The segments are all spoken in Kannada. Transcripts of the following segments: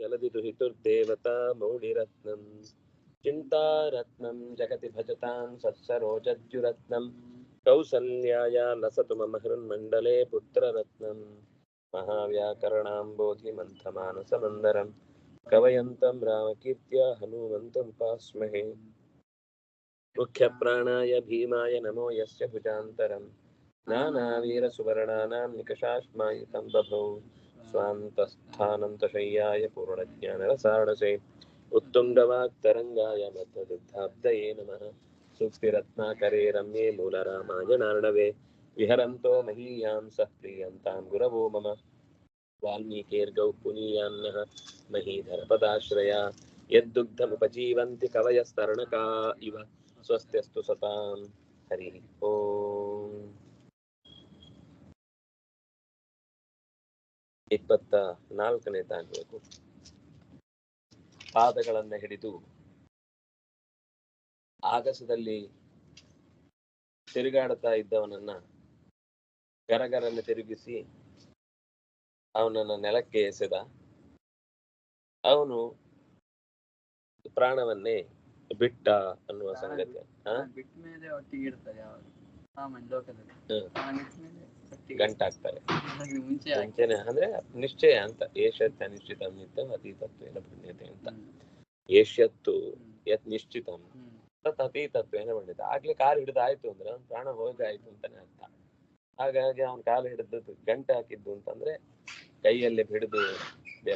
जलधि दुहितुर्देवता मौलिरत्नम् चिन्तारत्नं, जगति भजतां, सत्सरोजद्युरत्नं। कौसल्याया लसतु मम हृन्मण्डले पुत्ररत्नं। महाव्याकरणाम्बोधिमन्थमानसमन्दरं कवयन्तं रामकीर्त्या हनुमन्तमुपास्महे मुख्यप्राणाय भीमाय नमो यस्य भुजान्तरं। नानावीरसुवर्णानां निकषाश्मायुतं बभौ स्वान्तस्थानन्तशय्याय पूर्णज्ञानरसाणसे उत्तुङ्गवाक्तरङ्गाय मध्वदुग्धाब्दये नमः सुक्तिरत्नाकरे रम्ये मूलरामायणार्णवे विहरन्तो महीयां सः प्रीयन्तां गुरवो मम वाल्मीकेर्गौ पुनीयान्नः महीधरपदाश्रया यद्दुग्धमुपजीवन्ति कवयस्तरणका इव स्वस्त्यस्तु सतां हरिः ಓಂ ಇಪ್ಪತ್ತ ನಾಲ್ಕನೇ ತಾಗಬೇಕು ಪಾದಗಳನ್ನ ಹಿಡಿದು ಆಗಸದಲ್ಲಿ ತಿರುಗಾಡ್ತಾ ಇದ್ದವನನ್ನ ಗರಗರನ್ನು ತಿರುಗಿಸಿ ಅವನನ್ನ ನೆಲಕ್ಕೆ ಎಸೆದ. ಅವನು ಪ್ರಾಣವನ್ನೇ ಬಿಟ್ಟ ಅನ್ನುವ ಸಂಗತಿ. ಆ? ಬಿಟ್ಟ ಮೇಲೆ ಒಟ್ಟಿಗೆ ಇರ್ತಾರೆ ಯಾವಾಗ ಸಾಮಾನ್ಯ ಲೋಕದಲ್ಲಿ ಹ್ಮ್. ಆ ಬಿಟ್ಟ ಮೇಲೆ ಒಟ್ಟಿಗೆ ಗಂಟಾಗ್ತಾರೆ. ಹಾಗೆ ಮುಂಚೆ ಮುಂಚೆನೆ ಅಂದ್ರೆ ನಿಶ್ಚಯ ಅಂತ ಏಷ್ಯತ್ ಅನಿಶ್ಚಿತ ನಿತ್ಯಂ ಅತೀತತ್ವೇನ ಪುಣ್ಯತೆ ಅಂತ. ಏಷ್ಯತ್ತು ಯತ್ ನಿಶ್ಚಿತಂ. ತತ್ ಅತೀತತ್ವೇನ ಬಂದಿದೆ. ಆಗ್ಲೇ ಕಾಲು ಹಿಡಿದು ಆಯ್ತು ಅಂದ್ರೆ ಅವ್ನ್ ಪ್ರಾಣ ಹೋಗಾಯ್ತು ಅಂತಾನೆ ಅರ್ಥ. ಹಾಗಾಗಿ ಅವ್ನ ಕಾಲು ಹಿಡಿದದ್ದು ಗಂಟೆ ಹಾಕಿದ್ದು ಅಂತಂದ್ರೆ ಕೈಯಲ್ಲಿ ಹಿಡಿದು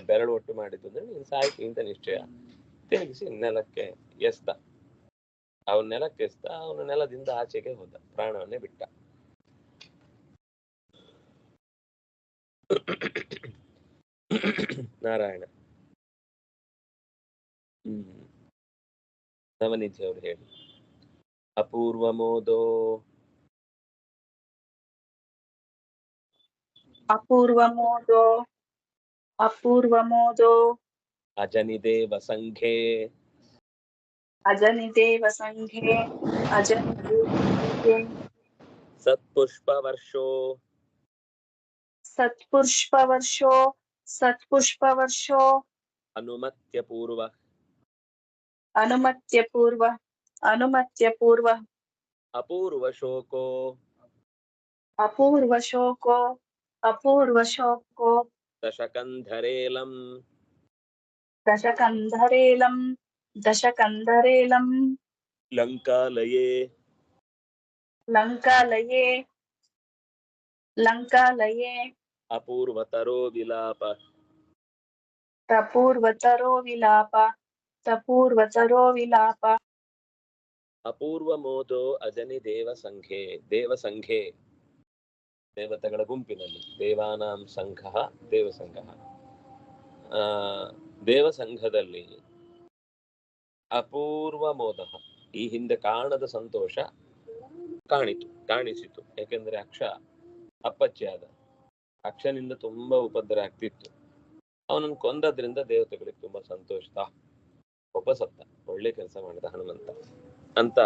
ಬೆರಳು ಒಟ್ಟು ಮಾಡಿದ್ದು ಅಂದ್ರೆ ನೀನ್ ಸಾಯ್ತು ಅಂತ ನಿಶ್ಚಯ. ತಿರುಗಿಸಿ ನೆಲಕ್ಕೆ ಎಸ್ದ ಅವನ ನೆಲಕ್ಕೆ ಎಸ್ದ ಅವನ ನೆಲದಿಂದ ಆಚೆಗೆ ಹೋದ ಪ್ರಾಣವನ್ನೇ ಬಿಟ್ಟ ನಾರಾಯಣ ಹ್ಮ್ ನವನಿಧಿ ಅವರು ಹೇಳಿ ಅಪೂರ್ವ ಮೋದೋ ಅಪೂರ್ವಮೋದೋ ಅಪೂರ್ವಮೋದೋ ಅಜನಿದೇವ ಸಂಘೆ ಅಜನಿದೇವ ಸಂಘೆ ಅಜನಿದೇವ ಸತ್ಪುಷ್ಪವರ್ಷೋ ಸತ್ಪುಷ್ಪವರ್ಷೋ ಸತ್ಪುಷ್ಪವರ್ಷೋ ಅನುಮತ್ಯ ಪೂರ್ವ ಅನುಮತ್ಯ ಪೂರ್ವ ಅನುಮತ್ಯ ಪೂರ್ವ ಅಪೂರ್ವ ಶೋಕೋ ಅಪೂರ್ವ ಶೋಕೋ ಅಪೂರ್ವ ಶೋಕೋ ದಶಕಂಧರೇಲಂ ದಶಕಂಧರೇಲಂ ದಶಕಂಧರೇಲಂ ಲಂಕಾಲಯೇ ಲಂಕಾಲಯೇ ಲಂಕಾಲಯೇ ಅಪೂರ್ವತರೋ ವಿಲಾಪ ತಪೂರ್ವತರೋ ವಿಲಾಪ ತಪೂರ್ವತರೋ ವಿಲಾಪ ಅಪೂರ್ವ ಮೋದೋ ಅಜನಿ ದೇವ ಸಂಘೆ ದೇವ ಸಂಘೆ ದೇವತೆಗಳ ಗುಂಪಿನಲ್ಲಿ। ದೇವಾನಾಂ ಸಂಘ ದೇವಸಂಘ. ಆ ದೇವಸಂಘದಲ್ಲಿ ಅಪೂರ್ವ ಮೋದ ಈ ಹಿಂದೆ ಕಾಣದ ಸಂತೋಷ ಕಾಣಿತು, ಕಾಣಿಸಿತು. ಯಾಕೆಂದ್ರೆ ಅಕ್ಷ ಅಪ್ಪಚ್ಚಿಯಾದ ಅಕ್ಷನಿಂದ ತುಂಬಾ ಉಪದ್ರ ಆಗ್ತಿತ್ತು. ಅವನನ್ನು ಕೊಂದದ್ರಿಂದ ದೇವತೆಗಳಿಗೆ ತುಂಬಾ ಸಂತೋಷ. ಒಬ್ಬ ಸತ್ತ, ಒಳ್ಳೆ ಕೆಲಸ ಮಾಡಿದ ಹನುಮಂತ. ಅಂತ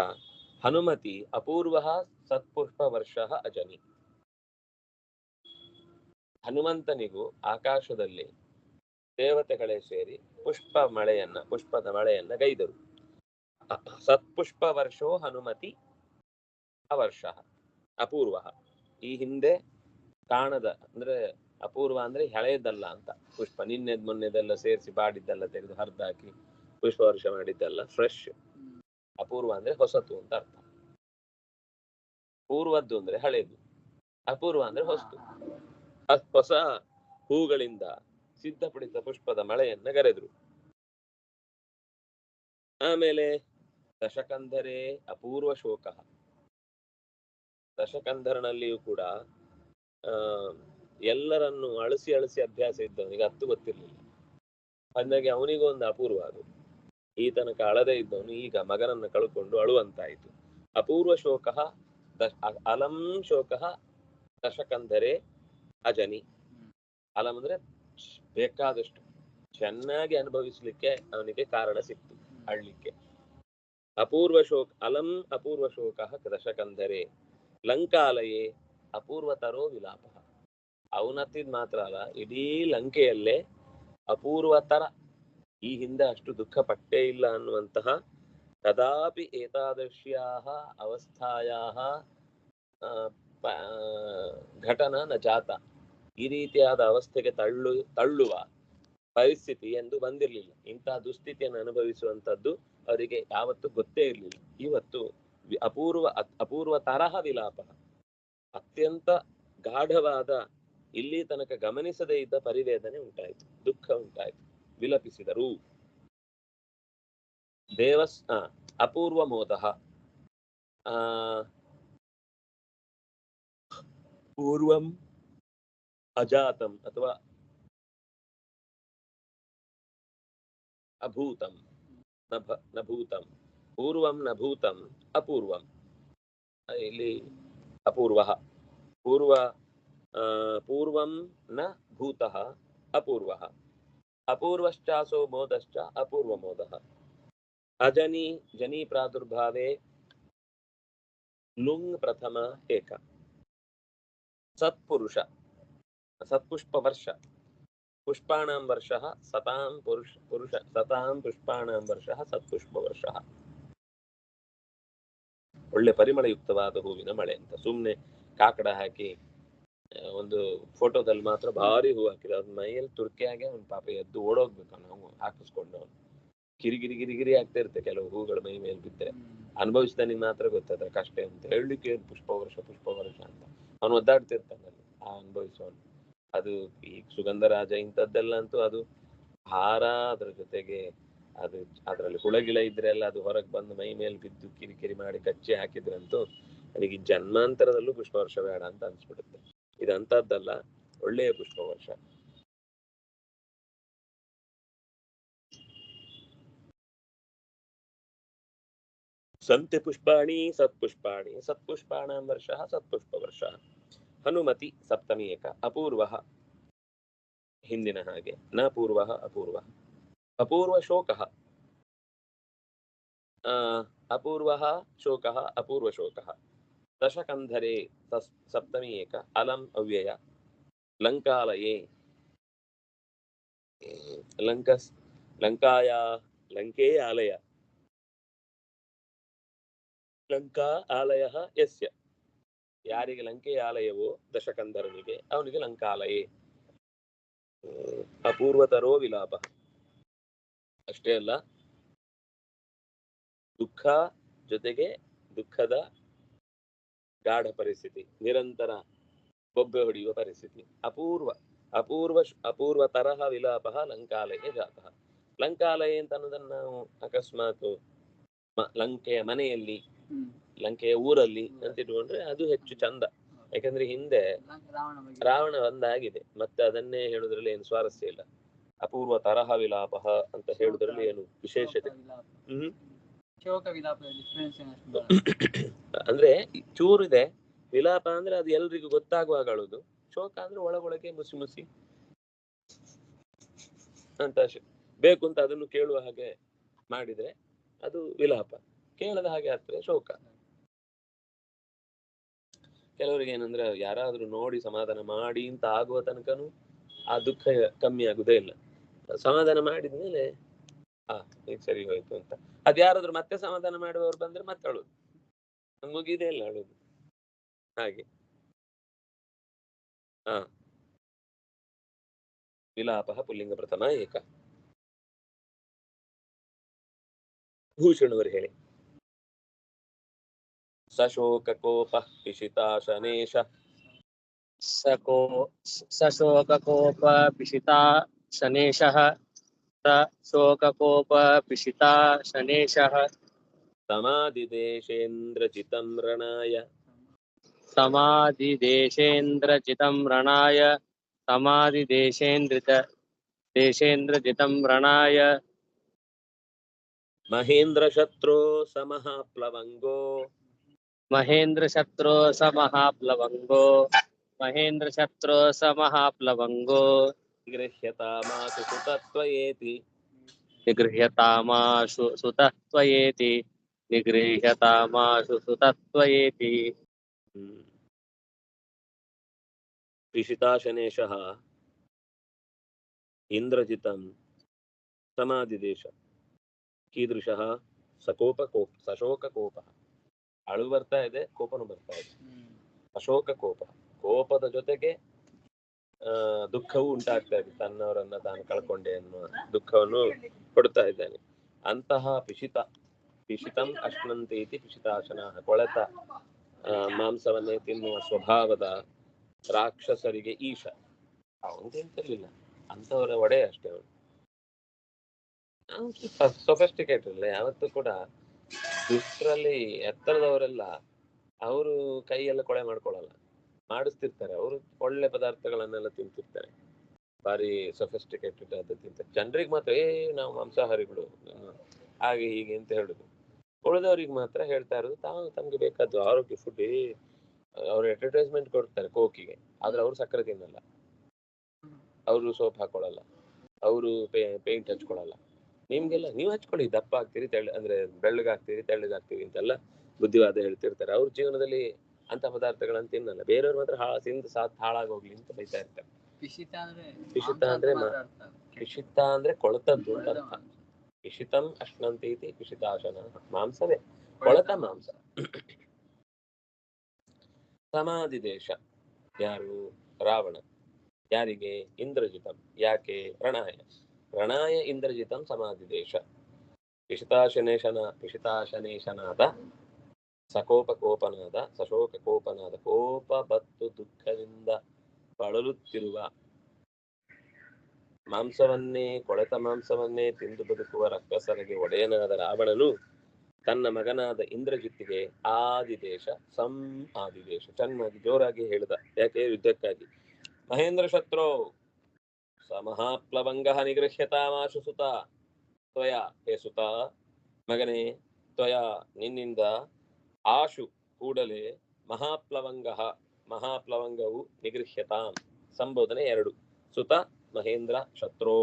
ಹನುಮತಿ ಅಪೂರ್ವ ಸತ್ಪುಷ್ಪ ವರ್ಷ ಅಜನಿ. ಹನುಮಂತನಿಗೂ ಆಕಾಶದಲ್ಲಿ ದೇವತೆಗಳೇ ಸೇರಿ ಪುಷ್ಪ ಮಳೆಯನ್ನ, ಪುಷ್ಪದ ಮಳೆಯನ್ನ ಗೈದರು. ಸತ್ಪುಷ್ಪ ವರ್ಷೋ ಹನುಮತಿ ಅವರ್ಷ ಅಪೂರ್ವ. ಈ ಹಿಂದೆ ಕಾಣದ ಅಂದ್ರೆ ಅಪೂರ್ವ ಅಂದ್ರೆ ಹಳೆಯದಲ್ಲ ಅಂತ. ಪುಷ್ಪ ನಿನ್ನೆದ್ ಮೊನ್ನೆದೆಲ್ಲ ಸೇರಿಸಿ ಬಾಡಿದ್ದೆಲ್ಲ ತೆಗೆದು ಹರಿದಾಕಿ ಪುಷ್ಪ ವರ್ಷ ಮಾಡಿದ್ದೆಲ್ಲ ಫ್ರೆಶ್ ಅಪೂರ್ವ ಅಂದ್ರೆ ಹೊಸತು ಅಂತ ಅರ್ಥ. ಪೂರ್ವದ್ದು ಅಂದ್ರೆ ಹಳೇದು. ಅಪೂರ್ವ ಅಂದ್ರೆ ಹೊಸತು. ಹೊಸ ಹೂಗಳಿಂದ ಸಿದ್ಧಪಡಿಸಿದ ಪುಷ್ಪದ ಮಳೆಯನ್ನ ಕರೆದ್ರು ಆಮೇಲೆ ದಶಕಂಧರೇ ಅಪೂರ್ವ ಶೋಕ. ದಶಕಂಧರನಲ್ಲಿಯೂ ಕೂಡ, ಆ, ಎಲ್ಲರನ್ನು ಅಳಸಿ ಅಳಿಸಿ ಅಭ್ಯಾಸ ಇದ್ದವನಿಗೆ ಹತ್ತು ಗೊತ್ತಿರ್ಲಿಲ್ಲ. ಅಂದಾಗೆ ಅವನಿಗೊಂದು ಅಪೂರ್ವ ಅದು. ಈ ತನಕ ಅಳದೇ ಇದ್ದವನು ಈಗ ಮಗನನ್ನ ಕಳ್ಕೊಂಡು ಅಳುವಂತಾಯಿತು. ಅಪೂರ್ವ ಶೋಕ ಅಲಂ ಶೋಕ ದಶಕಂಧರೆ ಅಜನಿ. ಅಲಂ ಅಂದ್ರೆ ಬೇಕಾದಷ್ಟು ಚೆನ್ನಾಗಿ ಅನುಭವಿಸ್ಲಿಕ್ಕೆ ಅವನಿಗೆ ಕಾರಣ ಸಿಕ್ತು ಅಳ್ಲಿಕ್ಕೆ ಅಪೂರ್ವ ಶೋಕ, ಅಲಂ ಅಪೂರ್ವ ಶೋಕ ದಶಕಂಧರೆ ಲಂಕಾಲಯೇ ಅಪೂರ್ವತರೋ ವಿಲಾಪ. ಅವನತ್ತಿದ್ ಮಾತ್ರ ಅಲ್ಲ, ಇಡೀ ಲಂಕೆಯಲ್ಲೇ ಅಪೂರ್ವತರ ಈ ಹಿಂದೆ ಅಷ್ಟು ದುಃಖ ಪಟ್ಟೇ ಇಲ್ಲ ಅನ್ನುವಂತಹ ಕದಾಪಿ ಏತಾದಶ್ಯಾಹ ಅವಸ್ಥಾಯಾಹ ಘಟನಾ ನ ಜಾತ ಈ ರೀತಿಯಾದ ಅವಸ್ಥೆಗೆ ತಳ್ಳು, ತಳ್ಳುವ ಪರಿಸ್ಥಿತಿ ಎಂದು ಬಂದಿರಲಿಲ್ಲ. ಇಂತಹ ದುಸ್ಥಿತಿಯನ್ನು ಅನುಭವಿಸುವಂತದ್ದು ಅವರಿಗೆ ಯಾವತ್ತೂ ಗೊತ್ತೇ ಇರಲಿಲ್ಲ. ಇವತ್ತು ಅಪೂರ್ವ ಅಪೂರ್ವ ತರಹ ವಿಲಾಪ. ಅತ್ಯಂತ ಗಾಢವಾದ ಇಲ್ಲಿ ತನಕ ಗಮನಿಸದೇ ಇದ್ದ ಪರಿವೇದನೆ ಉಂಟಾಯಿತು. ದುಃಖ ಉಂಟಾಯಿತು. ವಿಲಪಿಸಿದರು. ದೇವಸ್ ಅಪೂರ್ವ ಮೋದಃ. ಪೂರ್ವಂ ಅಜಾತಂ ಅಥವಾ ಅಭೂತಂ ನ ಭ- ನ ಭೂತಂ ಪೂರ್ವಂ ನ ಭೂತಂ ಅಪೂರ್ವಂ ಆ, ಇಲ್ಲಿ ಅಪೂರ್ವ ಪೂರ್ವ ಆ, ಪೂರ್ವಂ ನ ಭೂತಃ ಅಪೂರ್ವ ಅಪೂರ್ವಶ್ಚಾಸೋ ಮೋದಶ್ಚ ಅಪೂರ್ವ ಮೋದಃ ಅಜನಿ ಜನಿ ಪ್ರಾದುರ್ಭಾವೆ ಲುಂಗ್ ಪ್ರಥಮ ಏಕ ಸತ್ಪುರುಷ ಸತ್ಪುಷ್ಪ ವರ್ಷ ಪುಷ್ಪಾಣಾಂ ವರ್ಷ ಸತಾಂ ಪುರುಷ ಪುರುಷ ಸತಾಂ ಪುಷ್ಪಾಣಾಂ ವರ್ಷ ಸತ್ಪುಷ್ಪ ವರ್ಷ ಒಳ್ಳೆ ಪರಿಮಳಯುಕ್ತವಾದ ಹೂವಿನ ಮಳೆ ಅಂತ. ಸುಮ್ನೆ ಕಾಕಡ ಹಾಕಿ ಒಂದು ಫೋಟೋದಲ್ಲಿ ಮಾತ್ರ ಭಾರಿ ಹೂ ಹಾಕಿದ ಅದ್ ಮೈಯಲ್ಲಿ ತುರ್ಕಿಯಾಗೆ ಅವ್ನ ಪಾಪ ಎದ್ದು ಓಡೋಗ್ಬೇಕು. ನಾವು ಹಾಕಿಸ್ಕೊಂಡು ಅವ್ನು. ಕಿರಿಗಿರಿ ಗಿರಿಗಿರಿ ಆಗ್ತಾ ಇರುತ್ತೆ ಕೆಲವು ಹೂಗಳು ಮೈ ಮೇಲೆ ಬಿದ್ದರೆ ಅನುಭವಿಸಿದನಿಗೆ ಮಾತ್ರ ಗೊತ್ತಾದ್ರೆ ಕಷ್ಟ ಅಂತ. ಹೇಳಲಿಕ್ಕೆ ಪುಷ್ಪ ವರ್ಷ ಪುಷ್ಪ ವರ್ಷ ಅಂತ. ಅವನು ಒದ್ದಾಡ್ತಿರ್ತಾನಲ್ಲಿ ಆ ಅನುಭವಿಸುವನು ಅದು ಈ ಸುಗಂಧರಾಜ ಇಂಥದ್ದೆಲ್ಲ ಅಂತೂ ಅದು ಹಾರ ಅದ್ರ ಜೊತೆಗೆ ಅದು ಅದರಲ್ಲಿ ಹುಳಗಿಳ ಇದ್ರೆಲ್ಲ ಅದು ಹೊರಗೆ ಬಂದು ಮೈ ಮೇಲೆ ಬಿದ್ದು ಕಿರಿಕಿರಿ ಮಾಡಿ ಕಚ್ಚಿ ಹಾಕಿದ್ರಂತೂ ನನಗೆ ಜನ್ಮಾಂತರದಲ್ಲೂ ಪುಷ್ಪ ವರ್ಷ ಬೇಡ ಅಂತ ಅನ್ಸ್ಬಿಡುತ್ತೆ. ಇದಂತದ್ದಲ್ಲ, ಒಳ್ಳೆಯ ಪುಷ್ಪ ವರ್ಷ ಸಂತೆ ಪುಷ್ಪಾಣಿ, ಸತ್ಪುಷ್ಪಾಣಿ ಸತ್ಪುಷ್ಪಾಣ ವರ್ಷ ಸತ್ಪುಷ್ಪ ವರ್ಷ ಹನುಮತಿ ಸಪ್ತಮಿ ಏಕ, ಅಪೂರ್ವ ಹಿಂದಿನ ಹಾಗೆ, ನ ಪೂರ್ವ ಅಪೂರ್ವ. ಅಪೂರ್ವ ಶೋಕ. ಅಪೂರ್ವ ಶೋಕ ಅಪೂರ್ವ ಶೋಕ. ದಶಕಂಧರೆ ಸಪ್ತಮಿ ಏಕ, ಅಲಂ ಅವ್ಯಯ, ಲಂಕಾಲಯೇ. ಲಂಕಸ್, ಲಂಕಾಯ ಲಂಕೇ ಆಲಯ ಲಂಕಾ ಆಲಯ ಯಸ್ಯ. ಯಾರಿಗೆ ಲಂಕೆಯ ಆಲಯವೋ ದಶಕಂಧರನಿಗೆ ಅವನಿಗೆ ಲಂಕಾಲಯೇ. ಅಪೂರ್ವತರೋ ವಿಲಾಪ. ಅಷ್ಟೇ ಅಲ್ಲ, ದುಃಖ ಜೊತೆಗೆ ದುಃಖದ ಗಾಢ ಪರಿಸ್ಥಿತಿ, ನಿರಂತರ ಬೊಬ್ಬೆ ಹೊಡೆಯುವ ಪರಿಸ್ಥಿತಿ. ಅಪೂರ್ವ ಅಪೂರ್ವ ಅಪೂರ್ವ ತರಹ ವಿಲಾಪ ಲಂಕಾಲಯ ಜಾತಃ ಲಂಕಾಲಯ ಅಂತ ಅನ್ನೋದನ್ನ ನಾವು ಅಕಸ್ಮಾತ್ ಲಂಕೆಯ ಮನೆಯಲ್ಲಿ ಲಂಕೆಯ ಊರಲ್ಲಿ ಅಂತ ಇಟ್ಕೊಂಡ್ರೆ ಅದು ಹೆಚ್ಚು ಚಂದ. ಯಾಕಂದ್ರೆ ಹಿಂದೆ ರಾವಣ ಒಂದಾಗಿದೆ. ಮತ್ತೆ ಅದನ್ನೇ ಹೇಳುದ್ರಲ್ಲಿ ಏನು ಸ್ವಾರಸ್ಯ ಇಲ್ಲ. ಅಪೂರ್ವ ತರಹ ವಿಲಾಪ ಅಂತ ಹೇಳುದ್ರಲ್ಲಿ ಏನು ವಿಶೇಷತೆ. ಹ್ಮ್. ಅಂದ್ರೆ ಚೂರಿದೆ. ವಿಲಾಪ ಅಂದ್ರೆ ಅದು ಎಲ್ರಿಗೂ ಗೊತ್ತಾಗುವಾಗ ಶೋಕ ಅಂದ್ರೆ ಒಳಗೊಳಗೆ ಮುಸಿ ಮುಸಿ ಅಂತ ಬೇಕು ಅಂತ ಅದನ್ನು ಕೇಳುವ ಹಾಗೆ ಮಾಡಿದ್ರೆ ಅದು ವಿಲಾಪ. ಕೇಳದ ಹಾಗೆ ಆಗ್ತದೆ ಶೋಕ. ಕೆಲವರಿಗೆ ಏನಂದ್ರೆ ಯಾರಾದ್ರೂ ನೋಡಿ ಸಮಾಧಾನ ಮಾಡಿ ಅಂತ ಆಗುವ ತನಕನು ಆ ದುಃಖ ಕಮ್ಮಿ ಆಗುದೇ ಇಲ್ಲ. ಸಮಾಧಾನ ಮಾಡಿದ್ಮೇಲೆ ಆ ಈಗ ಸರಿ ಹೋಯ್ತು ಅಂತ. ಅದ್ ಯಾರಾದ್ರೂ ಮತ್ತೆ ಸಮಾಧಾನ ಮಾಡುವವರು ಬಂದ್ರೆ ಮತ್ತೆ ಅಳುದು. ಮುಗಿದೇ ಇಲ್ಲ ಅಳುದು. ಹಾಗೆ. ಹಾ ವಿಲಾಪ ಪುಲ್ಲಿಂಗ ಪ್ರಥಮ ಏಕ. ಭೂಷಣವರು ಹೇಳಿ. सशोककोपः पिशिताशनेश सको सशोककोपपिशिता शनेशः। सशोककोपपिशिता शनेशः। समादिदेशेन्द्रजितं रणाय। समादिदेशेन्द्रजितं रणाय। समादिदेशेन्द्रित देशेन्द्रजितं रणाय। महेन्द्रशत्रो समः प्लवङ्गो महेन्द्रशत्रो शत्रु स महाप्लवंगो। गृह्यतामासु सुतत्वयेति। निगृह्यतामाशु सुतत्वयेति। निगृह्यतामाशु सुतत्वयेति। पिशिताशनेशः इन्द्रजितं कीदृशः? सकोपकोप सशोककोपः। ಅಳು ಬರ್ತಾ ಇದೆ ಕೋಪನು ಬರ್ತಾ ಇದೆ. ಅಶೋಕ ಕೋಪ. ಕೋಪದ ಜೊತೆಗೆ ಆ ದುಃಖವೂ ಉಂಟಾಗ್ತಾ ಇದೆ. ತನ್ನವರನ್ನ ತಾನು ಕಳ್ಕೊಂಡೆ ಅನ್ನುವ ದುಃಖವನ್ನು ಕೊಡ್ತಾ ಇದ್ದಾನೆ. ಅಂತಹ ಪಿಶಿತ ಪಿಶಿತಂ ಅಶ್ನಂತೆ ಇತಿ ಪಿಶಿತಾಶನ ಕೊಳೆತ ಮಾಂಸವನ್ನೇ ತಿನ್ನುವ ಸ್ವಭಾವದ ರಾಕ್ಷಸರಿಗೆ ಈಶ. ಅವನಿಗೆಂತಿರ್ಲಿಲ್ಲ ಅಂತವರ ಒಡೆ ಅಷ್ಟೇ ಅವನು. ಸೊಫೆಸ್ಟಿಕೇಟ್ ಅಲ್ಲ ಯಾವತ್ತೂ ಕೂಡ ದುಷ್ಟರಲ್ಲಿ ಎತ್ತರದವರೆಲ್ಲ ಅವರು ಕೈಯೆಲ್ಲ ಕೊಳೆ ಮಾಡ್ಕೊಳ್ಳಲ್ಲ. ಮಾಡಿಸ್ತಿರ್ತಾರೆ. ಅವರು ಒಳ್ಳೆ ಪದಾರ್ಥಗಳನ್ನೆಲ್ಲ ತಿಂತಿರ್ತಾರೆ. ಭಾರಿ ಸೊಫೆಸ್ಟಿಕೇಟೆಡ್ ಅದು ತಿಂತಾರೆ ಜನರಿಗೆ ಮಾತ್ರ, ಏ, ನಾವು ಮಾಂಸಾಹಾರಿಗಳು ಹಾಗೆ ಹೀಗೆ ಅಂತ ಹೇಳುದು. ಉಳಿದವ್ರಿಗೆ ಮಾತ್ರ ಹೇಳ್ತಾ ಇರೋದು, ತಾವು ತಮ್ಗೆ ಬೇಕಾದ್ದು ಆರೋಗ್ಯ ಫುಡ್ ಅವ್ರು ಅಡ್ವರ್ಟೈಸ್ಮೆಂಟ್ ಕೊಡ್ತಾರೆ ಕೋಕಿಗೆ, ಆದ್ರೆ ಅವ್ರು ಸಕ್ಕರೆ ತಿನ್ನಲ್ಲ. ಅವರು ಸೋಪ್ ಹಾಕೊಳ್ಳಲ್ಲ. ಅವರು ಪೇಂಟ್ ಹಚ್ಕೊಳ್ಳಲ್ಲ. ನಿಮ್ಗೆಲ್ಲ ನೀವು ಹಚ್ಕೊಳ್ಳಿ ದಪ್ಪ ಆಗ್ತೀರಿ ತೆಳ್ಳ ಅಂದ್ರೆ ಬೆಳ್ಳಗಾಗ್ತೀರಿ ತೆಳ್ಳಗಾಗ್ತೀರಿ ಅಂತೆಲ್ಲ ಬುದ್ಧಿವಾದ ಹೇಳ್ತಿರ್ತಾರೆ. ಅವ್ರ ಜೀವನದಲ್ಲಿ ಅಂತ ಪದಾರ್ಥಗಳನ್ನ ತಿನ್ನಲ್ಲ ಬೇರೆಯವ್ರು ಮಾತ್ರ ಹಾ ತಿಂದು ಸಾತ್ ಹಾಳಾಗೋಗ್ಲಿ ಅಂತ ಬೈತಾ ಇರ್ತಾರೆ. ಪಿಶಿತ ಅಂದ್ರೆ ಪಿಶಿತ ಅಂದ್ರೆ ಅಂತ ಅರ್ಥ. ಪಿಶಿತ ಕೊಳತದ್ದು ಅಂತ ಇತಿ ಪಿಶಿತಂ ಅಶ್ನಂತೀತಿ ಪಿಶಿತಾಶನ. ಮಾಂಸವೇ. ಕೊಳತ ಮಾಂಸ. ಸಮಾಧಿ ದೇಶ. ಯಾರು? ರಾವಣ. ಯಾರಿಗೆ? ಇಂದ್ರಜಿತಂ. ಯಾಕೆ? ರಣಾಯ ರಣಾಯ ಇಂದ್ರಜಿತಂ ಸಮಾಧಿ ದೇಶ. ಪಿಶಿತಾಶನೇಶನ ಪಿಶಿತಾಶನೇಶನಾದ ಸಕೋಪ ಕೋಪನಾದ ಸಶೋಕ ಕೋಪನಾದ ಕೋಪ ಬತ್ತು ದುಃಖದಿಂದ ಬಳಲುತ್ತಿರುವ ಮಾಂಸವನ್ನೇ ಕೊಳೆತ ಮಾಂಸವನ್ನೇ ತಿಂದು ಬದುಕುವ ರಕ್ಕಸರಿಗೆ ಒಡೆಯನಾದ ರಾವಣನು ತನ್ನ ಮಗನಾದ ಇಂದ್ರಜಿತ್ತಿಗೆ ಆದಿದೇಶ, ಸಂ ಆದಿದೇಶ ಚೆನ್ನಾಗಿ ಜೋರಾಗಿ ಹೇಳಿದ. ಯಾಕೆ? ಯುದ್ಧಕ್ಕಾಗಿ. ಮಹೇಂದ್ರ ಶತ್ರು! ಸ ಮಹಾಪ್ಲವಂಗ ನಿಗೃಹ್ಯತಾಮಾಶು ಸುತ ತ್ವಯ ಹೇ ಸುತ ಮಗನೇ ತ್ವಯ ನಿನ್ನಿಂದ ಆಶು ಕೂಡಲೇ ಮಹಾಪ್ಲವಂಗ ಮಹಾಪ್ಲವಂಗವು ನಿಗೃಹ್ಯತಾಂ ಸಂಬೋಧನೆ ಎರಡು ಸುತ ಮಹೇಂದ್ರ ಶತ್ರು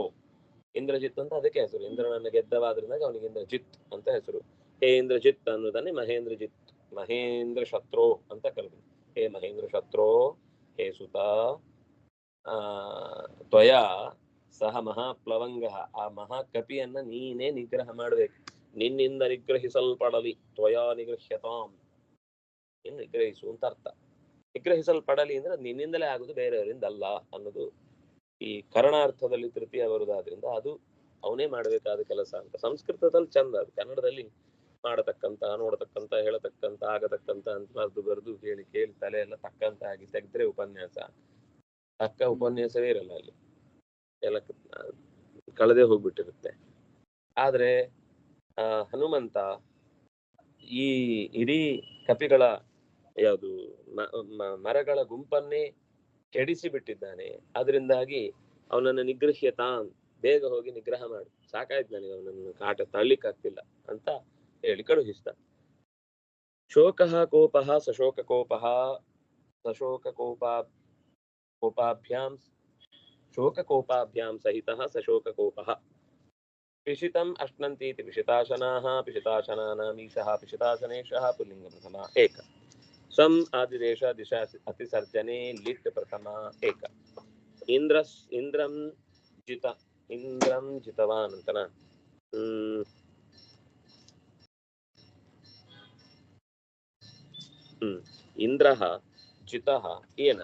ಇಂದ್ರಜಿತ್ ಅಂತ ಅದಕ್ಕೆ ಹೆಸರು, ಇಂದ್ರನನ್ನು ಗೆದ್ದವಾದ್ರಿಂದ ಅವನಿಗೆ ಇಂದ್ರಜಿತ್ ಅಂತ ಹೆಸರು। ಹೇ ಇಂದ್ರಜಿತ್ ಅನ್ನೋದನ್ನೇ ಮಹೇಂದ್ರಜಿತ್, ಮಹೇಂದ್ರ ಶತ್ರು ಅಂತ ಕರೆದು ಹೇ ಮಹೇಂದ್ರ ಶತ್ರು, ಹೇ ಸುತ ತ್ವಯ ಸಹ ಮಹಾಪ್ಲವಂಗ. ಆ ಮಹಾಕಪಿಯನ್ನ ನೀನೇ ನಿಗ್ರಹ ಮಾಡ್ಬೇಕು. ನಿನ್ನಿಂದ ನಿಗ್ರಹಿಸಲ್ಪಡಲಿ. ತ್ವಯಾ ನಿಗ್ರಹ್ಯತಾಂ. ಇನ್ನು ನಿಗ್ರಹಿಸು ಅಂತ ಅರ್ಥ. ನಿಗ್ರಹಿಸಲ್ಪಡಲಿ ಅಂದ್ರೆ ನಿನ್ನಿಂದಲೇ ಆಗುದು ಬೇರೆಯವರಿಂದ ಅಲ್ಲ ಅನ್ನೋದು ಈ ಕರ್ಣಾರ್ಥದಲ್ಲಿ ತೃತೀಯ ಬರುವುದಾದ್ರಿಂದ ಅದು ಅವನೇ ಮಾಡಬೇಕಾದ ಕೆಲಸ ಅಂತ. ಸಂಸ್ಕೃತದಲ್ಲಿ ಚಂದ ಅದು. ಕನ್ನಡದಲ್ಲಿ ಮಾಡತಕ್ಕಂತ, ನೋಡತಕ್ಕಂತ, ಹೇಳತಕ್ಕಂತ, ಆಗತಕ್ಕಂತ ಅಂತ ಬರೆದು ಬರೆದು ಕೇಳಿ ಕೇಳಿ ತಲೆ ಎಲ್ಲ ತಕ್ಕಂತ ಆಗಿ ತೆಗೆದ್ರೆ ಉಪನ್ಯಾಸ. ತಕ್ಕ ಉಪನ್ಯಾಸವೇ ಇರಲ್ಲ ಅಲ್ಲಿ. ಎಲ್ಲ ಕಳೆದೇ ಹೋಗ್ಬಿಟ್ಟಿರುತ್ತೆ. ಆದ್ರೆ ಆ ಹನುಮಂತ ಈ ಇಡೀ ಕಪಿಗಳ ಯಾವುದು ಮರಗಳ ಗುಂಪನ್ನೇ ಕೆಡಿಸಿ ಬಿಟ್ಟಿದ್ದಾನೆ ಅದರಿಂದಾಗಿ ಅವನನ್ನು ನಿಗ್ರಹ್ಯತಾನ್ ಬೇಗ ಹೋಗಿ ನಿಗ್ರಹ ಮಾಡು. ಸಾಕಾಯ್ತು ನನಗೆ ಅವನನ್ನು ಕಾಟ ತಳ್ಳಿಕ್ಕಾಗ್ತಿಲ್ಲ ಅಂತ ಹೇಳಿ ಕಳುಹಿಸ್ತ ಶೋಕ ಕೋಪ ಸಶೋಕ ಕೋಪ ಸಶೋಕ ಕೋಪಾ कोपाभ्याम शोक कोपाभ्यां शोककोपाभ्यां सहितः सशोककोपः। पिशितम् अश्नन्ति इति पिशिताशनाः पिशिताशनानामीशः पिशिताशनेशः पुल्लिङ्गप्रथमा एक। सम आदिदेश दिशा अतिसर्जने लिट् प्रथमा एक। इन्द्रस् इन्द्रं जित इन्द्रं जितवान् तना इन्द्रः, जितः, येन।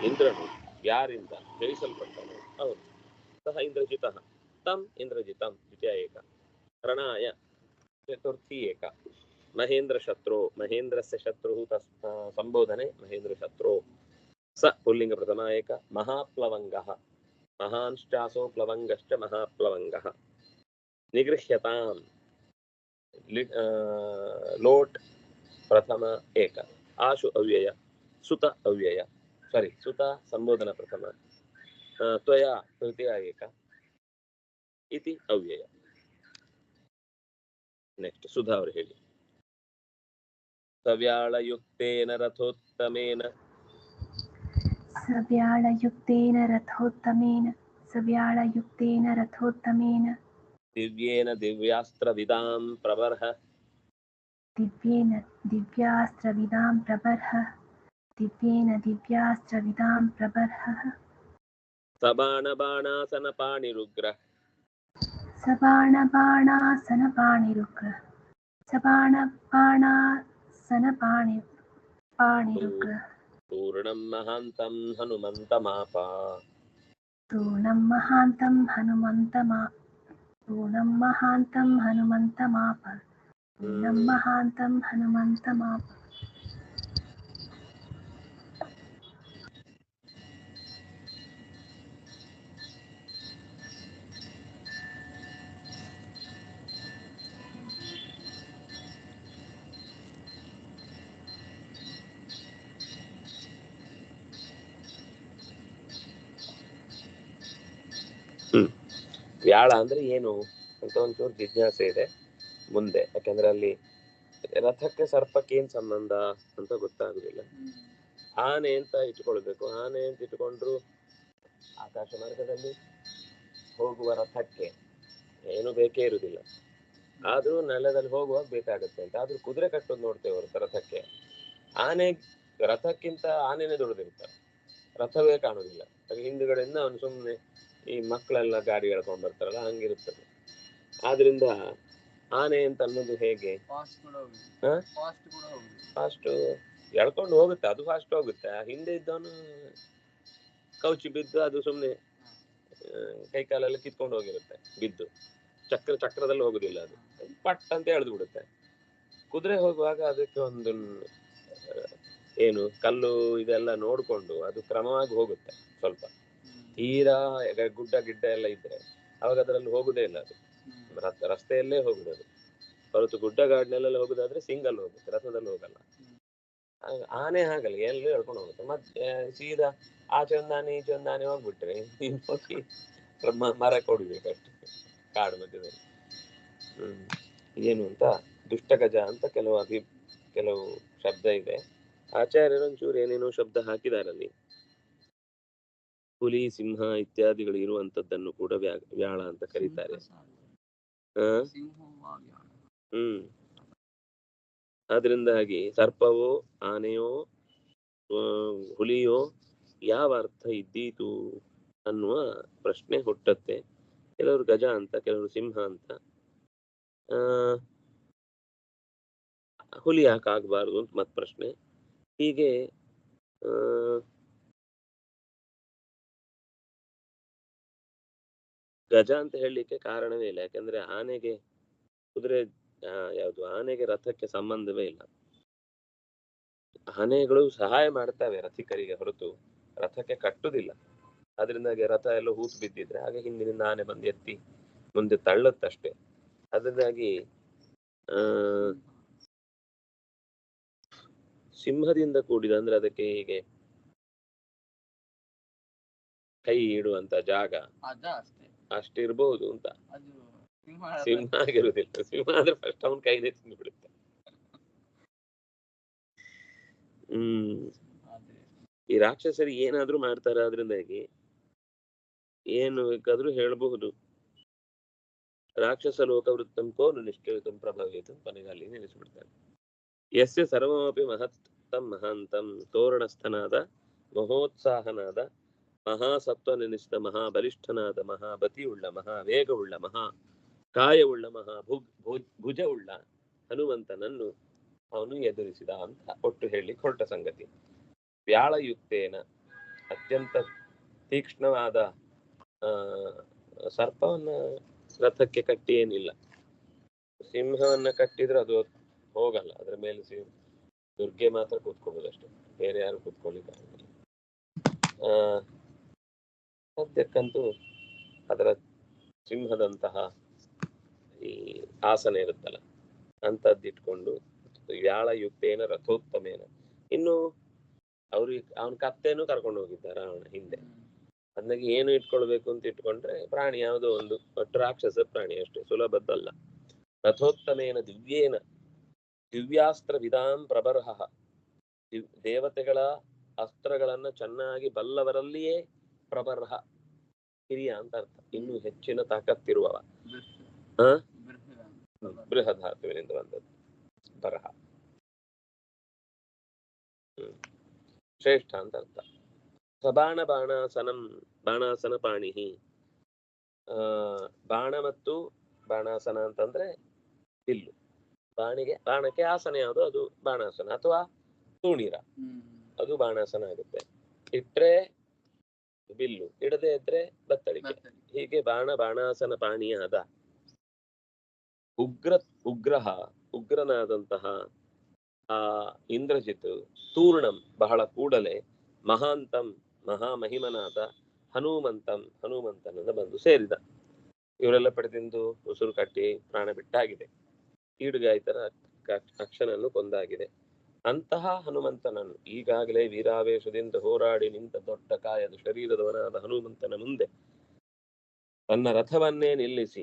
ಇಂದ್ರನು ಯಾರಿಂದ ಜಯಿಸಲ್ಪಟ್ಟನು ಅವನು ಸಹ ಇಂದ್ರಜಿತ ತಂ ಇಂದ್ರಜಿತಂ ದ್ವಿತೀಯ ಏಕ ಪ್ರಣಾಯ ಚತುರ್ಥಿ ಏಕ ಮಹೇಂದ್ರ ಶತ್ರು ಮಹೇಂದ್ರಸ್ಯ ಶತ್ರು ತಸ್ ಸಂಬೋಧನೆ ಮಹೇಂದ್ರ ಶತ್ರು ಸ ಪುಲ್ಲಿಂಗ ಪ್ರಥಮ ಏಕ ಮಹಾಪ್ಲವಂಗ ಮಹಾಂಶ್ಚಾಸೋ ಪ್ಲವಂಗಶ್ಚ ಮಹಾಪ್ಲವಂಗ ನಿಗೃಹ್ಯತಾಂ ಲೋಟ್ ಪ್ರಥಮ ಏಕ ಆಶು ಅವ್ಯಯ ಸುತ ಅವ್ಯಯ सारी सुत सम्बोधन प्रथम अ, त्वया तृतीया एक ಇತಿ ಅವ್ಯಯ ನೆಕ್ಸ್ಟ್ ಸುಧಾ ಅವರು ಹೇಳಿ ಸವ್ಯಾಳಯುಕ್ತೇನ ರಥೋತ್ತಮೇನ सव्याळयुक्तेन रथोत्तमेन सव्याळयुक्तेन रथोत्तमेन ದಿವ್ಯೇನ ದಿವ್ಯಾಸ್ತ್ರವಿದಾಂ ಪ್ರಬರ್ಹ दिव्येन दिव्यास्त्रविदां प्रबर्ह दिव्येन दिव्यास्त्रविदां प्रबर्हः सबाणबाणासनपाणिरुग्रः। सबाणबाणासनपाणिरुग्रः। सबाणबाणासनपाणि पाणिरुग्रः पूर्णं महान्तं हनुमन्तमापा। तूर्णं महान्तं हनुमन्तमा तूर्णं महान्तं हनुमन्तमाप। तूर्णं हम्म। महान्तं हनुमन्तमाप। ವ್ಯಾಳ ಅಂದ್ರೆ ಏನು ಅಂತ ಒಂಚೂರು ಜಿಜ್ಞಾಸೆ ಇದೆ ಮುಂದೆ. ಯಾಕಂದ್ರೆ ಅಲ್ಲಿ ರಥಕ್ಕೆ ಸರ್ಪಕ್ಕೆ ಏನ್ ಸಂಬಂಧ ಅಂತ ಗೊತ್ತಾಗುದಿಲ್ಲ. ಆನೆ ಅಂತ ಇಟ್ಕೊಳ್ಬೇಕು. ಆನೆ ಅಂತ ಇಟ್ಕೊಂಡ್ರು ಆಕಾಶ ಮಾರ್ಗದಲ್ಲಿ ಹೋಗುವ ರಥಕ್ಕೆ ಏನು ಬೇಕೇ ಇರುವುದಿಲ್ಲ ಆದ್ರೂ ನೆಲದಲ್ಲಿ ಹೋಗುವಾಗ ಬೇಕಾಗುತ್ತೆ ಅಂತ. ಆದ್ರೂ ಕುದುರೆ ಕಟ್ಟೋದು ನೋಡ್ತೇವೆ ಹೊರತು ರಥಕ್ಕೆ. ಆನೆ ರಥಕ್ಕಿಂತ ಆನೆನೇ ದೊಡ್ಡದಿರ್ತಾರೆ ರಥವೇ ಕಾಣುದಿಲ್ಲ. ಹಿಂದುಗಡೆಯಿಂದ ಅವನು ಸುಮ್ಮನೆ ಈ ಮಕ್ಕಳೆಲ್ಲ ಗಾಡಿ ಎಳ್ಕೊಂಡ್ ಬರ್ತಾರಲ್ಲ ಹಂಗಿರುತ್ತದೆ. ಆದ್ರಿಂದ ಆನೆ ಅಂತ ಅನ್ನೋದು ಹೇಗೆ? ಫಾಸ್ಟ್ ಕೂಡ ಫಾಸ್ಟ್ ಕೂಡ ಫಾಸ್ಟ್ ಎಳ್ಕೊಂಡು ಹೋಗುತ್ತೆ ಅದು ಫಾಸ್ಟ್ ಹೋಗುತ್ತೆ. ಹಿಂದೆ ಇದ್ದವನು ಕೌಚಿ ಬಿದ್ದು ಅದು ಸುಮ್ಮನೆ ಕೈ ಕಾಲೆಲ್ಲ ಕಿತ್ಕೊಂಡು ಹೋಗಿರುತ್ತೆ ಬಿದ್ದು. ಚಕ್ರ ಚಕ್ರದಲ್ಲಿ ಹೋಗುದಿಲ್ಲ ಅದು. ಪಟ್ ಅಂತ ಎಳೆದು ಬಿಡುತ್ತೆ. ಕುದುರೆ ಹೋಗುವಾಗ ಅದಕ್ಕೆ ಒಂದು ಏನು ಕಲ್ಲು ಇದೆಲ್ಲ ನೋಡ್ಕೊಂಡು ಅದು ಕ್ರಮವಾಗಿ ಹೋಗುತ್ತೆ ಸ್ವಲ್ಪ. ತೀರಾ ಈಗ ಗುಡ್ಡ ಗಿಡ್ಡ ಎಲ್ಲ ಇದ್ರೆ ಅವಾಗ ಅದರಲ್ಲಿ ಹೋಗುದೇ ಇಲ್ಲ ಅದು. ರಸ್ತೆ ರಸ್ತೆಯಲ್ಲೇ ಹೋಗುದು ಅದು. ಹೊರತು ಗುಡ್ಡ ಗಾಡಿನಲ್ಲೆಲ್ಲ ಹೋಗುದಾದ್ರೆ ಸಿಂಗಲ್ ಹೋಗುತ್ತೆ ರಥದಲ್ಲಿ ಹೋಗಲ್ಲ. ಆನೆ ಹಾಗಲ್ಲ ಎಲ್ಲೂ ಹೇಳ್ಕೊಂಡು ಹೋಗುತ್ತೆ. ಮತ್ತೆ ಸೀದಾ ಆಚೆ ಒಂದು ಆನೆ ಈಚೆ ಒಂದು ಆನೆ ಹೋಗ್ಬಿಟ್ರೆ ಹೋಗಿ ಮರ ಕೊಡ್ಬೇಕಷ್ಟು ಕಾಡು ಮಧ್ಯದಲ್ಲಿ. ಹ್ಮ್. ಏನು ಅಂತ ದುಷ್ಟಗಜ ಅಂತ ಕೆಲವು ಅಭಿ ಕೆಲವು ಶಬ್ದ ಇದೆ. ಆಚಾರ್ಯರೊಂಚೂರು ಏನೇನೋ ಶಬ್ದ ಹಾಕಿದಾರಲ್ಲಿ ಹುಲಿ ಸಿಂಹ ಇತ್ಯಾದಿಗಳು ಇರುವಂತದ್ದನ್ನು ಕೂಡ ವ್ಯಾ- ವ್ಯಾಳ ಅಂತ ಕರೀತಾರೆ. ಹಾ? ಹ್ಮ್. ಆದ್ರಿಂದಾಗಿ ಸರ್ಪವೋ ಆನೆಯೋ ಹುಲಿಯೋ ಯಾವ ಅರ್ಥ ಇದ್ದೀತು ಅನ್ನುವ ಪ್ರಶ್ನೆ ಹುಟ್ಟತ್ತೆ. ಕೆಲವರು ಗಜ ಅಂತ ಕೆಲವರು ಸಿಂಹ ಅಂತ. ಆ ಹುಲಿ ಯಾಕೆ ಆಗ್ಬಾರ್ದು ಅಂತ ಮತ್ ಪ್ರಶ್ನೆ ಹೀಗೆ ಆ ಗಜ ಅಂತ ಹೇಳಲಿಕ್ಕೆ ಕಾರಣವೇ ಇಲ್ಲ. ಯಾಕಂದ್ರೆ ಆನೆಗೆ ಕುದುರೆ ಯಾವುದು, ಆನೆಗೆ ರಥಕ್ಕೆ ಸಂಬಂಧವೇ ಇಲ್ಲ. ಆನೆಗಳು ಸಹಾಯ ಮಾಡ್ತವೆ ರಥಿಕರಿಗೆ ಹೊರತು. ರಥಕ್ಕೆ ಕಟ್ಟುದಿಲ್ಲ. ಅದರಿಂದಾಗಿ ರಥ ಎಲ್ಲ ಹೂತು ಬಿದ್ದಿದ್ರೆ ಹಾಗೆ ಹಿಂದಿನಿಂದ ಆನೆ ಬಂದು ಎತ್ತಿ ಮುಂದೆ ತಳ್ಳುತ್ತಷ್ಟೇ. ಅದರಿಂದಾಗಿ ಆ, ಸಿಂಹದಿಂದ ಕೂಡಿದ ಅಂದ್ರೆ ಅದಕ್ಕೆ ಹೀಗೆ ಕೈ ಇಡುವಂತ ಜಾಗ. ಅಷ್ಟಿರ್ಬಹುದು ಅಂತ. ಸಿಂಹ ಆಗಿರುದಿಲ್ಲ ಆಗಿರುವುದಿಲ್ಲ. ಸಿಂಹ ಆದ್ರೆ ಫಸ್ಟ್ ಅವನ್ ಕೈನೇ ತಿಂದು ಬಿಡುತ್ತೆ ಹ್ಮ್ ಈ ರಾಕ್ಷಸರಿ ಏನಾದ್ರೂ ಮಾಡ್ತಾರೆ ಅದರಿಂದಾಗಿ ಏನು ಬೇಕಾದ್ರೂ ಹೇಳಬಹುದು. ರಾಕ್ಷಸ ಲೋಕವೃತ್ತಂ ಕೋನು ನಿಷ್ಕೃತಂ ಪ್ರಭಾವಿತು ಕೊನೆಗಾಲಿ ನೆನೆಸಿಬಿಡ್ತಾರೆ ಯಸ್ಯ ಸರ್ವಮಪಿ ಮಹತ್ತಂ ಮಹಾಂತಂ ತೋರಣಸ್ಥನಾದ ಮಹೋತ್ಸಾಹನಾದ ಮಹಾಸತ್ವ ಮಹಾ ಮಹಾಬಲಿಷ್ಠನಾದ ಮಹಾಬತಿಯುಳ್ಳ ಮಹಾವೇಗವುಳ್ಳ ಮಹಾ ಕಾಯವುಳ್ಳ ಮಹಾ ಭುಗ್ ಭುಜ ಭುಜವುಳ್ಳ ಹನುಮಂತನನ್ನು ಅವನು ಎದುರಿಸಿದ ಅಂತ ಒಟ್ಟು ಹೇಳಿ ಹೊರಟ ಸಂಗತಿ. ವ್ಯಾಳಯುಕ್ತೇನ ಅತ್ಯಂತ ತೀಕ್ಷ್ಣವಾದ, ಆ, ಸರ್ಪವನ್ನ ರಥಕ್ಕೆ ಕಟ್ಟಿ ಏನಿಲ್ಲ. ಸಿಂಹವನ್ನ ಕಟ್ಟಿದ್ರೆ ಅದು ಹೋಗಲ್ಲ, ಅದ್ರ ಮೇಲೆ ಸಿಂಹ ದುರ್ಗೆ ಮಾತ್ರ ಕೂತ್ಕೋಬಹುದು ಅಷ್ಟೇ ಬೇರೆ ಯಾರು ಕೂತ್ಕೊಳ್ಳಿಕ್ಕಾಗಲ್ಲ. ಆ ಸದ್ಯಕ್ಕಂತೂ ಅದರ ಸಿಂಹದಂತಹ ಈ ಆಸನ ಇರುತ್ತಲ್ಲ ಅಂತದ್ದಿಟ್ಕೊಂಡು ವ್ಯಾಳಯುಕ್ತೇನ ರಥೋತ್ತಮೇನ. ಇನ್ನು ಅವ್ರು ಅವನ ಕತ್ತೆನೂ ಕರ್ಕೊಂಡು ಹೋಗಿದ್ದ ರಾವಣ ಹಿಂದೆ. ಅದನ್ನಾಗಿ ಏನು ಇಟ್ಕೊಳ್ಬೇಕು ಅಂತ ಇಟ್ಕೊಂಡ್ರೆ ಪ್ರಾಣಿ ಯಾವುದೋ ಒಂದು, ಒಟ್ಟು ರಾಕ್ಷಸ ಪ್ರಾಣಿ ಅಷ್ಟೇ, ಸುಲಭದ್ದಲ್ಲ. ರಥೋತ್ತಮೇನ ದಿವ್ಯೇನ, ದಿವ್ಯಾಸ್ತ್ರ ವಿಧಾಂ ಪ್ರಬರ್ಹ. ದಿವ್- ದೇವತೆಗಳ ಅಸ್ತ್ರಗಳನ್ನ ಚೆನ್ನಾಗಿ ಬಲ್ಲವರಲ್ಲಿಯೇ ಪ್ರಬರ್ಹ ಹಿರಿಯ ಅಂತ ಅರ್ಥ. ಇನ್ನು ಹೆಚ್ಚಿನ ತಾಕತ್ತಿರುವವ. ಬೃಹಧಾತುವಿನಿಂದ ಬಂದದ್ದು. ಬರಹ. ಶ್ರೇಷ್ಠ ಅಂತ ಅರ್ಥ. ಸಬಾಣ ಬಾಣಾಸನಂ ಬಾಣಾಸನ ಪಾಣಿಹಿ ಆ ಬಾಣ ಮತ್ತು ಬಾಣಾಸನ ಅಂತಂದ್ರೆ ಬಿಲ್ಲು. ಬಾಣಿಗೆ ಬಾಣಕ್ಕೆ ಆಸನ ಯಾವುದು? ಅದು ಬಾಣಾಸನ ಅಥವಾ ತೂಣೀರ. ಅದು ಬಾಣಾಸನ ಆಗುತ್ತೆ. ಇಟ್ರೆ ಬಿಲ್ಲು ಇಡದೆ ಇದ್ರೆ ಬತ್ತಳಿಕೆ. ಹೀಗೆ ಬಾಣ ಬಾಣಾಸನ ಪಾಣಿಯಾದ ಉಗ್ರ ಉಗ್ರಹ ಉಗ್ರನಾದಂತಹ ಆ ಇಂದ್ರಜಿತ್ ತೂರ್ಣಂ ಬಹಳ ಕೂಡಲೇ ಮಹಾಂತಂ ಮಹಾಮಹಿಮನಾದ ಹನುಮಂತಂ ಹನುಮಂತನನ್ನು ಬಂದು ಸೇರಿದ. ಇವರೆಲ್ಲ ಪಡೆದಿಂದು ಉಸುರು ಕಟ್ಟಿ ಪ್ರಾಣ ಬಿಟ್ಟಾಗಿದೆ. ಈಡುಗಾಯಿತರ ಅಕ್ಷನನ್ನು ಕೊಂದಾಗಿದೆ. ಅಂತಹ ಹನುಮಂತನನ್ನು ಈಗಾಗಲೇ ವೀರಾವೇಶದಿಂದ ಹೋರಾಡಿ ನಿಂತ ದೊಡ್ಡ ಕಾಯದ ಶರೀರದವನಾದ ಹನುಮಂತನ ಮುಂದೆ ತನ್ನ ರಥವನ್ನೇ ನಿಲ್ಲಿಸಿ.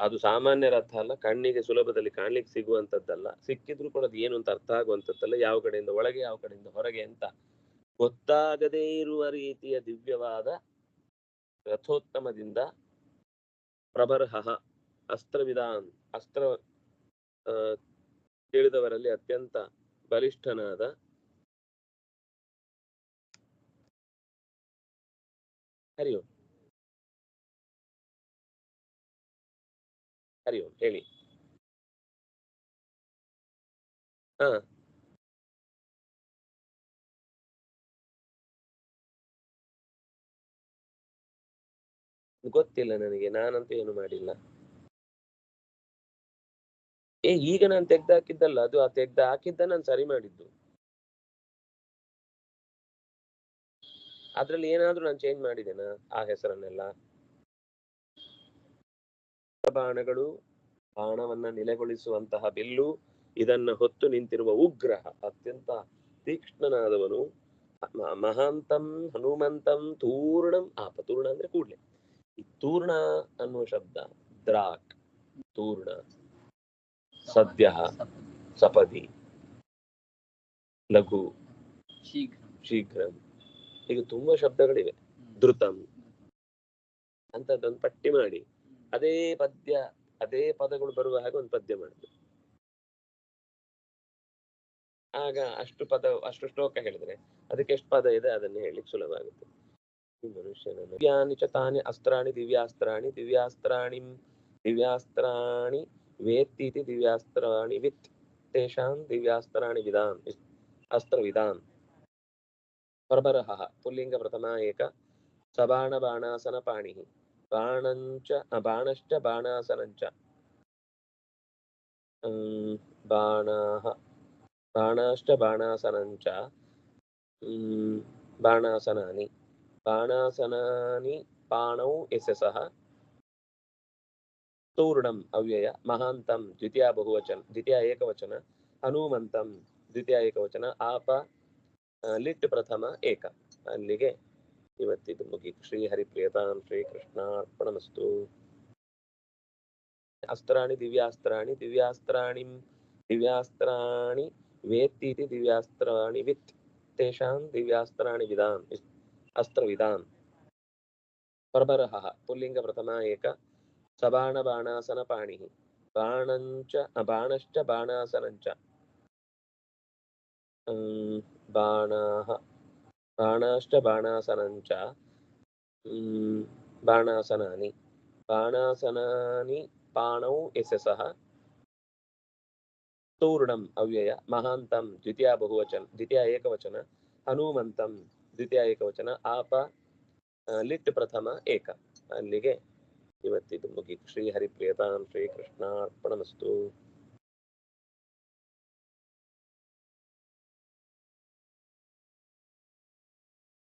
ಅದು ಸಾಮಾನ್ಯ ರಥ ಅಲ್ಲ, ಕಣ್ಣಿಗೆ ಸುಲಭದಲ್ಲಿ ಕಾಣ್ಲಿಕ್ಕೆ ಸಿಗುವಂತದ್ದಲ್ಲ. ಸಿಕ್ಕಿದ್ರು ಕೂಡ ಅದು ಏನು ಅಂತ ಅರ್ಥ ಆಗುವಂತದ್ದಲ್ಲ, ಯಾವ ಕಡೆಯಿಂದ ಒಳಗೆ, ಯಾವ ಕಡೆಯಿಂದ ಹೊರಗೆ ಅಂತ ಗೊತ್ತಾಗದೇ ಇರುವ ರೀತಿಯ ದಿವ್ಯವಾದ ರಥೋತ್ತಮದಿಂದ ಪ್ರಬರ್ಹ ಅಸ್ತ್ರ ಅಹ್ ತಿಳಿದವರಲ್ಲಿ ಅತ್ಯಂತ ಬಲಿಷ್ಠನಾದ ಹರಿ ಓಂ ಹರಿ ಓಂ ಹೇಳಿ. ಹಾ. ಗೊತ್ತಿಲ್ಲ ನನಗೆ ನಾನಂತೂ ಏನು ಮಾಡಿಲ್ಲ. ಏ, ಈಗ ನಾನು ತೆಗ್ದು ಹಾಕಿದ್ದಲ್ಲ, ಅದು ಆ ತೆಗ್ದು ಹಾಕಿದ್ದ ನಾನು ಸರಿ ಮಾಡಿದ್ದು. ಅದ್ರಲ್ಲಿ ಏನಾದ್ರೂ ನಾನು ಚೇಂಜ್ ಮಾಡಿದ್ದೇನ ಆ ಹೆಸರನ್ನೆಲ್ಲ? ಬಾಣಗಳು, ಬಾಣವನ್ನ ನೆಲೆಗೊಳಿಸುವಂತಹ ಬಿಲ್ಲು, ಇದನ್ನ ಹೊತ್ತು ನಿಂತಿರುವ ಉಗ್ರಹ, ಅತ್ಯಂತ ತೀಕ್ಷ್ಣನಾದವನು ಮಹಾಂತಂ, ಹನುಮಂತಂ, ತೂರ್ಣಂ ಆಪ ತೂರ್ಣ ಅಂದ್ರೆ ಕೂಡ್ಲೆ. ಈ ತೂರ್ಣ ಅನ್ನುವ ಶಬ್ದ, ದ್ರಾಕ್, ತೂರ್ಣ. ಸದ್ಯ ಸಪದಿ. ಲಘು. ಶೀಘ್ರ. ಈಗ ತುಂಬಾ ಶಬ್ದಗಳಿವೆ. ದ್ರುತಂ. ಧೃತಂ ಅಂತದೊಂದು ಪಟ್ಟಿ ಮಾಡಿ. ಅದೇ ಪದ್ಯ ಅದೇ ಪದಗಳು ಬರುವ ಹಾಗೆ ಒಂದು ಪದ್ಯ ಮಾಡುದು. ಆಗ ಅಷ್ಟು ಪದ ಅಷ್ಟು ಶ್ಲೋಕ ಹೇಳಿದ್ರೆ ಅದಕ್ಕೆ ಎಷ್ಟು ಪದ ಇದೆ ಅದನ್ನ ಹೇಳಲಿಕ್ಕೆ ಸುಲಭ ಆಗುತ್ತೆ ಮನುಷ್ಯನ ದಿವ್ಯಾನಿ ಚ ತಾನಿ ಅಸ್ತ್ರಾಣಿ ದಿವ್ಯಾಸ್ತ್ರಾಣಿ ದಿವ್ಯಾಸ್ತ್ರಾಣಿ. ದಿವ್ಯಾಸ್ತ್ರಾಣಿ ವೇತ್ತೀತಿ ದಿವ್ಯಾಸ್ತ್ರಾಣಿ ವಿತ್ ತೇಷಾಂ ದಿವ್ಯಾಸ್ತ್ರಾಣಿ ವಿಧಾನ್ ಅಸ್ತ್ರ ವಿಧಾನ್ ಪ್ರಬರಹ ಪುಲ್ಲಿಂಗ ಪ್ರಥಮ ಏಕ ಸಬಾಣ ಬಾಣಾಸನ ಪಾಣಿ ಬಾಣಂಚ ಅ, ಬಾಣಶ್ಚ ಬಾಣಾಸನಂಚ ಹ್ಮ್, ಬಾಣಾಹ ಬಾಣಾಶ್ಚ ಬಾಣಾಸನಂಚ ಹ್ಮ್, ಬಾಣಾಸನಾನಿ ಬಾಣಾಸನಾನಿ ಪಾಣೌ ಯಶಸಃ ತೂರ್ಣಂ ಅವ್ಯಯ ಮಹಾಂತಂ ದ್ವಿತೀಯ ಬಹುವಚನ ದ್ವಿತೀಯ ಏಕವಚನ ಹನುಮಂತಂ ದ್ವಿತೀಯ ಏಕವಚನ ಆಪ ಆ, ಲಿಟ್ ಪ್ರಥಮ ಏಕ ಅಲ್ಲಿಗೆ ಇವತ್ತಿದು ಮುಗೀತು ಶ್ರೀ ಹರಿಪ್ರಿಯತಾಂ ಶ್ರೀ ಕೃಷ್ಣಾರ್ಪಣಮಸ್ತು ಅಸ್ತ್ರಾಣಿ ದಿವ್ಯಾಸ್ತ್ರಾಣಿ ದಿವ್ಯಾಸ್ತ್ರಾಣಿ ದಿವ್ಯಾಸ್ತ್ರಾಣಿ ವೇತ್ತೀತಿ ದಿವ್ಯಾಸ್ತ್ರಾಣಿ ವಿತ್ ತೇಷಾಂ ದಿವ್ಯಾಸ್ತ್ರಾಣಿ ವಿಧಾನ್ ಅಸ್ತ್ರ ವಿಧಾನ್ ಪ್ರಬರಹ ಪುಲ್ಲಿಂಗ ಪ್ರಥಮ ಏಕ ಸಬಾಣ ಬಾಣಾಸನ ಪಾಣಿ ಬಾಣಂಚ ಅ, ಬಾಣಶ್ಚ ಬಾಣಾಸನಂಚ ಹ್ಮ್, ಬಾಣಾಹ ಬಾಣಾಶ್ಚ ಬಾಣಾಸನಂಚ ಹ್ಮ್, ಬಾಣಾಸನಾನಿ ಬಾಣಾಸನಾನಿ ಪಾಣೌ ಯಶಸಃ ತೂರ್ಣಂ ಅವ್ಯಯ ಮಹಾಂತಂ ದ್ವಿತೀಯ ಬಹುವಚನ ದ್ವಿತೀಯ ಏಕವಚನ ಹನುಮಂತಂ ದ್ವಿತೀಯ ಏಕವಚನ ಆಪ ಆ, ಲಿಟ್ ಪ್ರಥಮ ಏಕ ಅಲ್ಲಿಗೆ ಇವತ್ತಿದು ಮುಗೀತು ಶ್ರೀ ಹರಿಪ್ರಿಯತಾಂ ಶ್ರೀ ಕೃಷ್ಣಾರ್ಪಣಮಸ್ತು